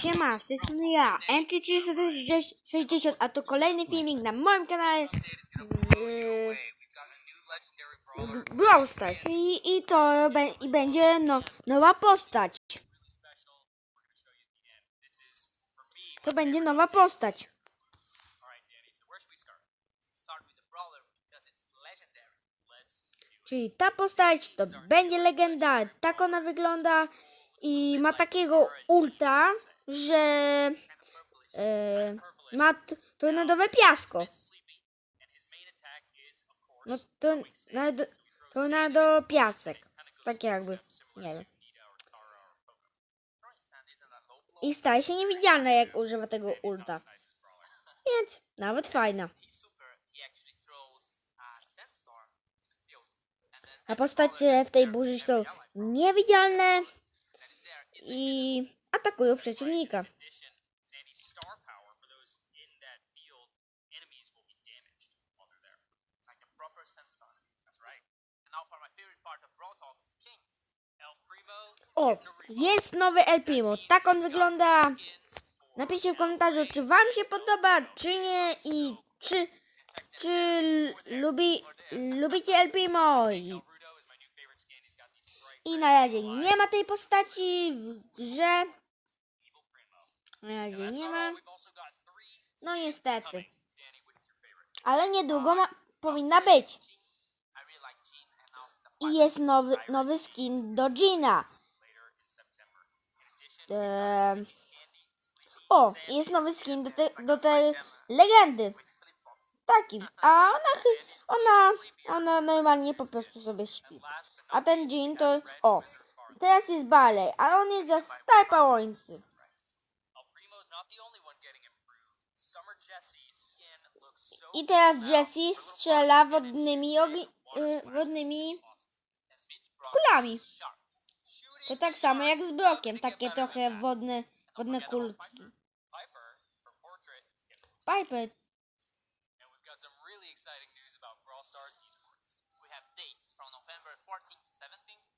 Siema, z tej strony ja, NT360, a to kolejny filmik na moim kanale z I, i to i będzie no, nowa postać. To będzie nowa postać. Czyli ta postać to będzie legenda, tak ona wygląda i ma takiego ulta, że e, ma tornadowe piasko. No to tornado, tornado piasek. Tak jakby, nie wiem. I staje się niewidzialna jak używa tego ulta. Więc nawet fajna. A postacie w tej burzy są niewidzialne i atakują przeciwnika. O, jest nowy El Primo. Tak on wygląda. Napiszcie w komentarzu, czy wam się podoba, czy nie i czy, czy lubi, lubicie El Primo. I na razie nie ma tej postaci w grze. Na razie nie ma. No niestety. Ale niedługo ma, powinna być. I jest nowy, nowy skin do Gina. o, jest nowy skin do, te, do tej legendy. Taki. A ona, ona, ona normalnie po prostu sobie śpi. A ten Jean to... O, teraz jest Balej, a on jest za Star Power'sy. El Primo's not the only one getting improved. Summer Jessie's skin looks so I teraz Jessie strzela wodnymi, ogni- y, wodnymi kulami. To tak samo jak z Brokiem, takie trochę wodne, wodne kulki. Piper exciting news about Brawl Stars esports. We have dates from November 14th to 17th.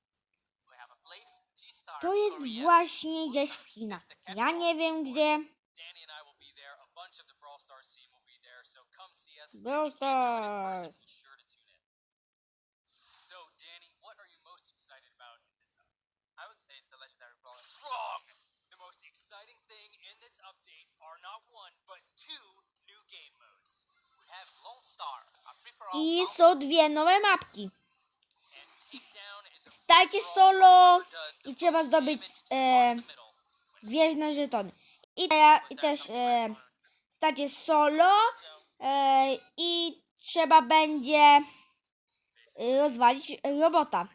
We have a place, G-Star to jest Korea. właśnie gdzieś w Chinach. Ja nie wiem gdzie. Danny and I will be there. A bunch of the Brawl Stars team will be there. So come see us. If Brawl you can't join in person, Stars. be sure to tune in. So, Danny, what are you most excited about in this update? I would say it's the legendary brawler. Wrong! Most exciting thing in this update are not one, but two new game modes. We have Lone Star, a free-for-all I są dwie nowe mapki. Stajcie solo i trzeba zdobyć e, żetony. I, te, i też e, stacie solo e, i trzeba będzie e, rozwalić robota.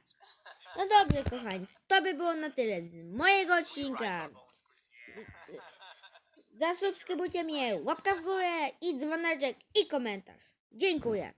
No dobrze, kochani. To by było na tyle z mojego odcinka. Zasubskrybujcie mnie, łapka w górę i dzwoneczek i komentarz. Dziękuję.